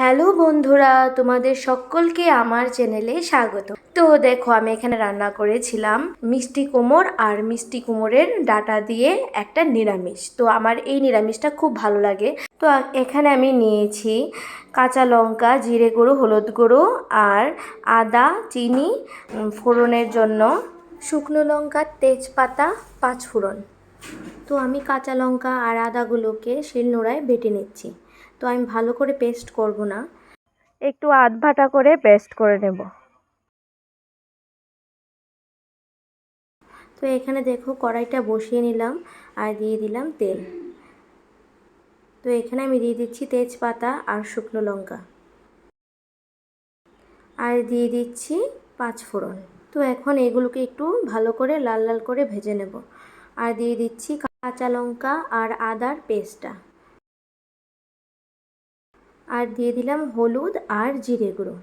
Hello বন্ধুরা, তোমাদের সকলকে আমার চ্যানেলে স্বাগত। তো দেখো, আমি এখানে রান্না করেছিলাম মিষ্টি কুমোর আর মিষ্টি কুমোরের ডাটা দিয়ে একটা নিরামিষ। তো আমার এই নিরামিষটা খুব ভালো লাগে। তো এখানে আমি নিয়েছি কাঁচা লঙ্কা, জিরে গুঁড়ো, হলুদ গুঁড়ো আর আদা, চিনি ফোড়নের জন্য শুকনো লঙ্কা, তেজপাতা পাঁচ ফোড়ন তো আমি কাঁচা লঙ্কা আর আদাগুলোকে শিলনোড়ায় বেটে নিচ্ছি। তো আমি ভালো করে পেস্ট করব না। একটু আধ ভাটা করে পেস্ট করে নেব। তো এখানে দেখো কড়াইটা বসিয়ে নিলাম আর দিয়ে দিলাম তেল। তো এখানে আমি দিয়ে দিচ্ছি তেজপাতা আর শুকনো লঙ্কা। আর দিয়ে দিচ্ছি পাঁচ ফোড়ন। তো এখন এগুলোকে একটু ভালো করে লাল লাল করে ভেজে নেব। আর দিয়ে দিচ্ছি কাঁচা লঙ্কা আর আদার পেস্টটা। আর দিয়ে দিলাম হলুদ আর জিরে গুঁড়ো।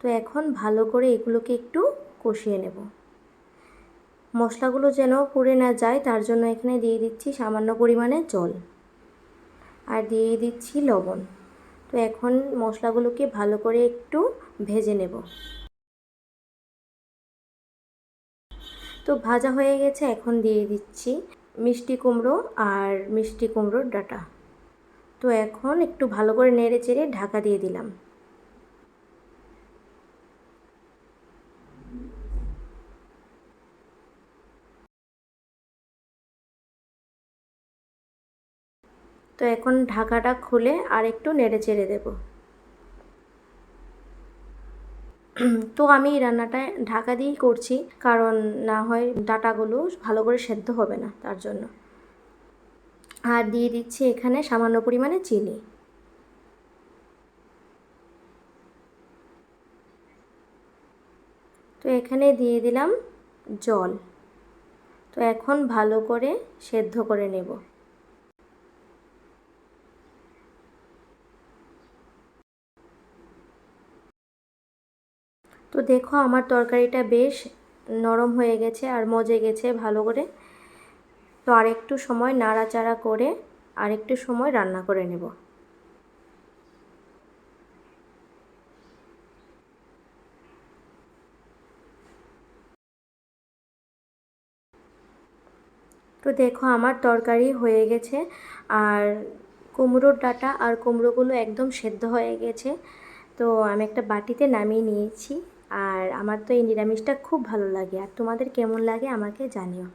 তো এখন ভালো করে এগুলোকে একটু কষিয়ে নেব। মশলাগুলো যেন পুড়ে না যায়, তার জন্য এখানে দিয়ে দিচ্ছি সামান্য পরিমাণে জল। আর দিয়ে দিচ্ছি লবণ। তো এখন মশলাগুলোকে ভালো করে একটু ভেজে নেব। তো ভাজা হয়ে গেছে, এখন দিয়ে দিচ্ছি মিষ্টি কুমড়ো আর মিষ্টি কুমড়োর ডাটা। তো এখন একটু ভালো করে নেড়ে চেড়ে ঢাকা দিয়ে দিলাম। তো এখন ঢাকাটা খুলে আর একটু নেড়ে চেড়ে দেব। তো আমি রান্নাটা ঢাকা দিয়েই করছি, কারণ না হয় ডাটাগুলো ভালো করে সেদ্ধ হবে না তার জন্য। আর দিয়ে দিচ্ছি এখানে সামান্য পরিমাণে চিনি। তো এখানে দিয়ে দিলাম জল। তো এখন ভালো করে সেদ্ধ করে নেব। তো দেখো আমার তরকারিটা বেশ নরম হয়ে গেছে আর মজে গেছে ভালো করে। তো আরেকটু সময় নাড়াচাড়া করে আরেকটু সময় রান্না করে নেব। তো দেখো আমার তরকারি হয়ে গেছে আর কুমড়োর ডাঁটা আর কুমড়োগুলো একদম সেদ্ধ হয়ে গেছে। তো আমি একটা বাটিতে নামিয়ে নিয়েছি আর আমার তো এই নিরামিষটা খুব ভালো লাগে। আর তোমাদের কেমন লাগে আমাকে জানিও।